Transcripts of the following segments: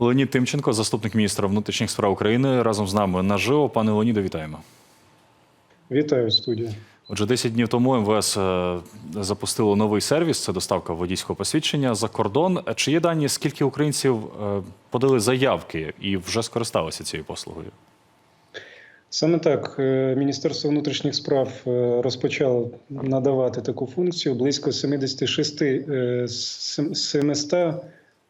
Леонід Тимченко, заступник міністра внутрішніх справ України, разом з нами наживо. Пане Леоніде, вітаємо. Вітаю студію. Отже, 10 днів тому МВС е, запустило новий сервіс. Це доставка водійського посвідчення за кордон. Чи є дані, скільки українців е, подали заявки і вже скористалися цією послугою? Саме так е, Міністерство внутрішніх справ розпочало надавати таку функцію. Близько 76 е,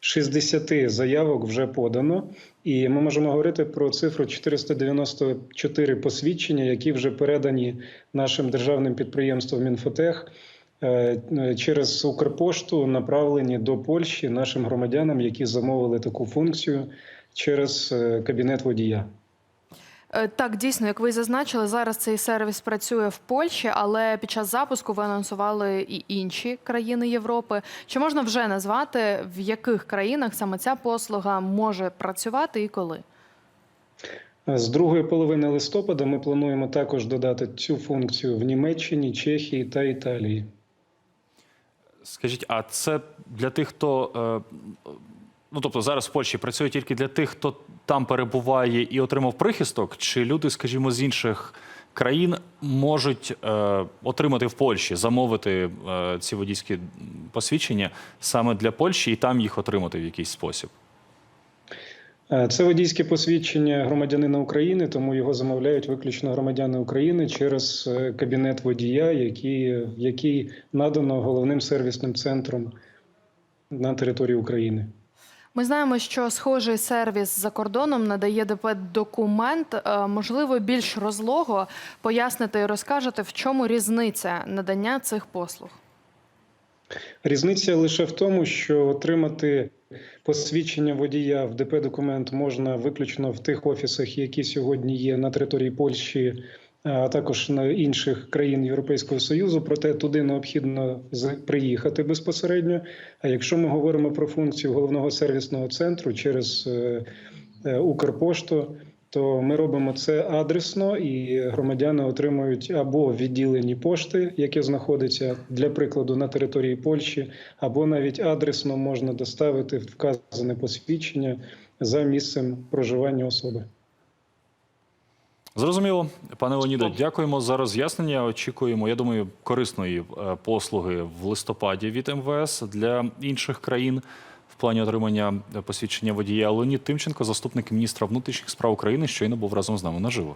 сем- 760 заявок вже подано, і ми можемо говорити про цифру 494 посвідчення, які вже передані нашим державним підприємством Мінфотех. е, е, Через Укрпошту направлені до Польщі нашим громадянам, які замовили таку функцію через е, кабінет водія. Е, Так, дійсно, як ви зазначили, зараз цей сервіс працює в Польщі, але під час запуску ви анонсували і інші країни Європи. Чи можна вже назвати, в яких країнах саме ця послуга може працювати і коли? З другої половини листопада ми плануємо також додати цю функцію в Німеччині, Чехії та Італії. Скажіть, а це для тих, хто. Ну, тобто зараз в Польщі працює тільки для тих, хто там перебуває і отримав прихисток, чи люди, скажімо, з інших країн можуть е, отримати в Польщі, замовити е, ці водійські посвідчення саме для Польщі і там їх отримати в якийсь спосіб? Е, Це водійське посвідчення громадянина України, тому його замовляють виключно громадяни України через е, кабінет водія, який, який надано головним сервісним центром на території України. Ми знаємо, що схожий сервіс за кордоном надає ДП документ. Е, Можливо, більш розлого пояснити і розкажете, в чому різниця надання цих послуг. Різниця лише в тому, що отримати посвідчення водія в ДП документ можна виключно в тих офісах, які сьогодні є на території Польщі, а також на інших країн Європейського Союзу. Проте туди необхідно приїхати безпосередньо. А якщо ми говоримо про функцію головного сервісного центру через е, е, Укрпошту, то ми робимо це адресно, і громадяни отримують або в відділенні пошти, яке знаходиться для прикладу на території Польщі, або навіть адресно можна доставити вказане посвідчення за місцем проживання особи. Зрозуміло, пане Леоніде, дякуємо за роз'яснення. Очікуємо, я думаю, корисної е, послуги в листопаді від МВС для інших країн в плані отримання посвідчення водія. Леонід Тимченко, заступник міністра внутрішніх справ України, щойно був разом з нами наживо.